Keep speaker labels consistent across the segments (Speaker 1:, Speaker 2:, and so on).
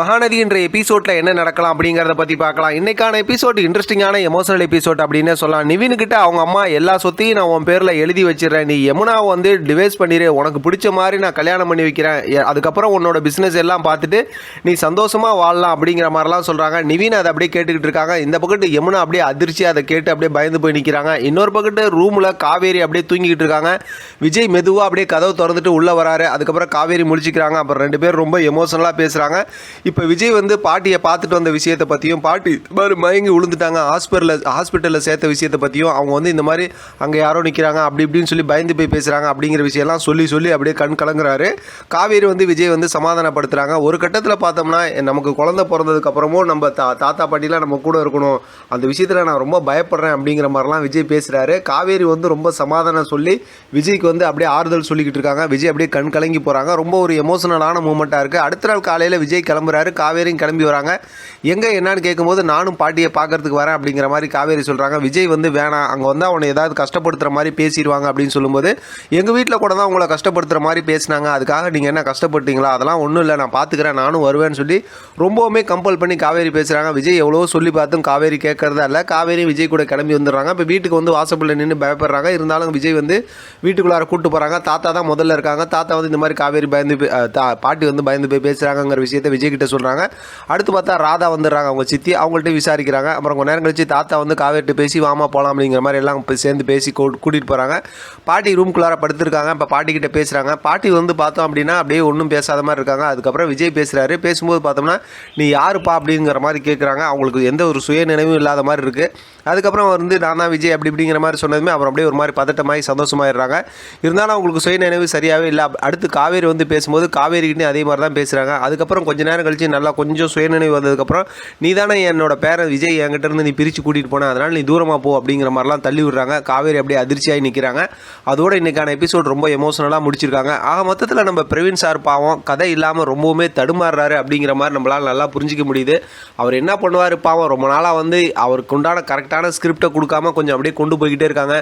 Speaker 1: மகாநதி என்ற எபிசோட்ல என்ன நடக்கலாம் அப்படிங்கறத பத்தி பார்க்கலாம். இன்னைக்கான எபிசோட் இன்ட்ரெஸ்டிங்கான எமோஷனல் எபிசோட் அப்படின்னு சொல்லலாம். நிவின் கிட்ட அவங்க அம்மா எல்லா சொத்தையும் நான் உன் பேர்ல எழுதி வச்சிடுறேன். நீ யமுனாவை வந்து டிவைஸ் பண்ணிடு உனக்கு பிடிச்ச மாதிரி நான் கல்யாணம் பண்ணி வைக்கிறேன். அதுக்கப்புறம் உன்னோட பிசினஸ் எல்லாம் பார்த்துட்டு நீ சந்தோஷமா வாழலாம் அப்படிங்கிற மாதிரிலாம் சொல்றாங்க. நிவின் அதை அப்படியே கேட்டுக்கிட்டு இருக்காங்க. இந்த பக்கத்து யமுனா அப்படியே அதிர்ச்சி அதை கேட்டு அப்படியே பயந்து போய் நிற்கிறாங்க இன்னொரு பக்கத்து ரூம்ல காவேரி அப்படியே தூங்கிக்கிட்டு இருக்காங்க. விஜய் மெதுவா அப்படியே கதவு திறந்துட்டு உள்ள வராரு. அதுக்கப்புறம் காவேரி முடிச்சுக்கிறாங்க அப்புறம் ரெண்டு பேரும் ரொம்ப எமோஷனலா பேசுறாங்க. இப்போ விஜய் வந்து பாட்டியை பார்த்துட்டு வந்த விஷயத்தை பற்றியும் பாட்டி இந்த மாதிரி மயங்கி விழுந்துட்டாங்க ஹாஸ்பிட்டலில் ஹாஸ்பிட்டலில் சேர்த்த விஷயத்தை பற்றியும் அவங்க வந்து இந்த மாதிரி அங்கே யாரோ நிற்கிறாங்க அப்படி இப்படின்னு சொல்லி பயந்து போய் பேசுகிறாங்க அப்படிங்கிற விஷயம்லாம் சொல்லி சொல்லி அப்படியே கண் கலங்குறாரு. காவேரி வந்து விஜய் வந்து சமாதானப்படுத்துகிறாங்க ஒரு கட்டத்தில் பார்த்தோம்னா நமக்கு குழந்தை பிறந்ததுக்கப்புறமும் நம்ம தா தாத்தா பாட்டிலாம் நம்ம கூட இருக்கணும். அந்த விஷயத்தில் நான் ரொம்ப பயப்படுறேன் அப்படிங்கிற மாதிரிலாம் விஜய் பேசுகிறாரு காவேரி வந்து ரொம்ப சமாதானம் சொல்லி விஜய்க்கு வந்து அப்படியே ஆறுதல் சொல்லிக்கிட்டு இருக்காங்க. விஜய் அப்படியே கண் கலங்கி போகிறாங்க ரொம்ப ஒரு எமோஷனலான மூமெண்ட்டாக இருக்குது அடுத்த நாள் காலையில் விஜய் கிளம்புறாரு. காவேரியும் கிளம்பி வராங்க. எங்கே என்னன்னு கேட்கும்போது நானும் பாட்டியை பார்க்கறதுக்கு வரேன் அப்படிங்கிற மாதிரி காவேரி சொல்கிறாங்க விஜய் வந்து வேணாம் அங்கே வந்து அவனை ஏதாவது கஷ்டப்படுத்துகிற மாதிரி பேசிடுவாங்க அப்படின்னு சொல்லும்போது எங்கள் வீட்டில் கூட தான் உங்களை கஷ்டப்படுத்துகிற மாதிரி பேசினாங்க. அதுக்காக நீங்கள் என்ன கஷ்டப்பட்டீங்களா? அதெல்லாம் ஒன்றும் இல்லை நான் பார்த்துக்கிறேன் நானும் வருவேன்னு சொல்லி ரொம்பவுமே கம்பல் பண்ணி காவேரி பேசுகிறாங்க விஜய் எவ்வளோ சொல்லி பார்த்தும் காவேரி கேட்குறதா இல்லை. காவேரி விஜய் கூட கிளம்பி வந்துடுறாங்க. இப்போ வீட்டுக்கு வந்து வாசப்பில் நின்று பயப்படுறாங்க. இருந்தாலும் விஜய் வந்து வீட்டுக்குள்ளார கூட்டு போகிறாங்க தாத்தா தான் முதல்ல இருக்காங்க. தாத்தா வந்து இந்த மாதிரி காவேரி பயந்து போய் தா- பாட்டி வந்து பயந்து போய் பேசுகிறாங்கங்கிற விஷயத்த விஜய் கிட்ட சொல்கிறாங்க அடுத்து பார்த்தா ராதா வந்துடுறாங்க. அவங்க சித்தி அவங்கள்ட்ட விசாரிக்கிறாங்க. அப்புறம் கொஞ்ச நேரம் கழிச்சு தாத்தா வந்து காவேரிட்ட பேசி வாமா போகலாம் அப்படிங்கிற மாதிரி எல்லாம் சேர்ந்து பேசி கூட்டிகிட்டு போகிறாங்க பாட்டி ரூம்குள்ளார படுத்திருக்காங்க. இப்போ பாட்டிக்கிட்ட பேசுகிறாங்க பாட்டி வந்து பார்த்தோம் அப்படின்னா அப்படியே ஒன்றும் பேசாத மாதிரி இருக்காங்க. அதுக்கப்புறம் விஜய் பேசுகிறாரு பேசும்போது பார்த்தோம்னா நீ யாருப்பா? அப்படிங்கிற மாதிரி கேட்குறாங்க அவங்களுக்கு எந்த ஒரு சுய நினைவும் இல்லாத மாதிரி இருக்குது அதுக்கப்புறம் வந்து நான் தான் விஜய் அப்படி இப்படிங்கிற மாதிரி சொன்னதுமே அப்புறம் அப்படியே ஒரு மாதிரி பதட்டமாகி சந்தோஷமாயிடுறாங்க. இருந்தாலும் அவங்களுக்கு சுய நினைவு சரியாகவே இல்லை. அடுத்து காவேரி வந்து பேசும்போது காவேரிக்கிட்டே அதே மாதிரி தான் பேசுகிறாங்க அதுக்கப்புறம் கொஞ்ச நேரம் கழிச்சு நல்லா கொஞ்சம் சுயநினைவு வந்ததுக்கப்புறம் நீ தானே என்னோட பேரன் விஜய் என்கிட்ட இருந்து நீ பிரித்து கூட்டிகிட்டு போன அதனால் நீ தூரமாக போ அப்படிங்கிற மாதிரிலாம் தள்ளி விடுறாங்க. காவேரி அப்படியே அதிர்ச்சியாகி நிற்கிறாங்க அதோட இன்னைக்கான எபிசோட் ரொம்ப எமோஷனலாக முடிச்சிருக்காங்க. ஆக மொத்தத்தில் நம்ம பிரவீன் சார் பாவம் கதை இல்லாமல் ரொம்பவுமே தடுமாறுறாரு அப்படிங்கிற மாதிரி நம்மளால் நல்லா புரிஞ்சிக்க முடியுது. அவர் என்ன பண்ணுவார் பாவம் ரொம்ப நாளாக வந்து அவருக்கு உண்டான கரெக்டான ஸ்கிரிப்டை கொடுக்காம கொஞ்சம் அப்படியே கொண்டு போய்கிட்டே இருக்காங்க.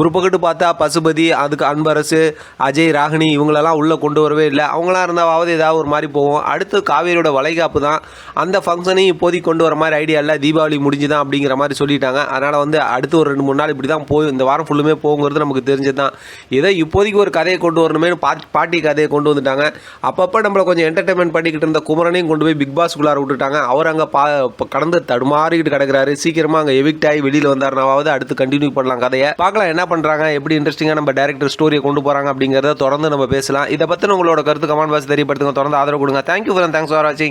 Speaker 1: ஒரு பக்கத்து பார்த்தா பசுபதி அதுக்கு அன்பரசு அஜய் ராகினி இவங்களெல்லாம் உள்ளே கொண்டு வரவே இல்லை. அவங்களாம் இருந்தாவது ஏதாவது ஒரு மாதிரி போவோம். அடுத்து காவேரியோட வளைகாப்பு தான். அந்த ஃபங்க்ஷனையும் இப்போதைக்கு கொண்டு வர மாதிரி ஐடியா இல்லை. தீபாவளி முடிஞ்சு தான் அப்படிங்கிற மாதிரி சொல்லிட்டாங்க. அதனால் வந்து அடுத்து ஒரு ரெண்டு மூணு நாள் இப்படி தான் போய் இந்த வாரம் ஃபுல்லுமே போங்கிறது நமக்கு தெரிஞ்சது தான் ஏதோ இப்போதைக்கு ஒரு கதையை கொண்டு வரணுமே பாட்டி பாட்டி கதையை கொண்டு வந்துட்டாங்க. அப்பப்போ நம்மளை கொஞ்சம் என்டர்டைன்மெண்ட் பண்ணிக்கிட்டு இருந்த குமரனையும் கொண்டு போய் பிக் பாஸ்குள்ளார விட்டுட்டாங்க. அவர் அங்கே பா கடந்து தடுமாறிக்கிட்டு கிடக்குறாரு. சீக்கிரமாக அங்கே எவிக்ட் ஆகி வெளியில் வந்தாருனாவது அடுத்து கண்டினியூ பண்ணலாம் கதையை. பார்க்கலாம் என்ன பண்ணுறாங்க எப்படி இன்ட்ரெஸ்டிங்காக நம்ம டேரக்டர் ஸ்டோரியை கொண்டு போகிறாங்க அப்படிங்கிறத தொடர்ந்து நம்ம பேசலாம். இதை பற்றின உங்களோட கருத்து கமெண்ட் பாக்ஸ் தெரியப்படுத்துங்க. தொடர்ந்து ஆதரவு கொடுங்க. தேங்க்யூ ஃபார் தேங்க்ஸ் ஃபார் வாட்சிங்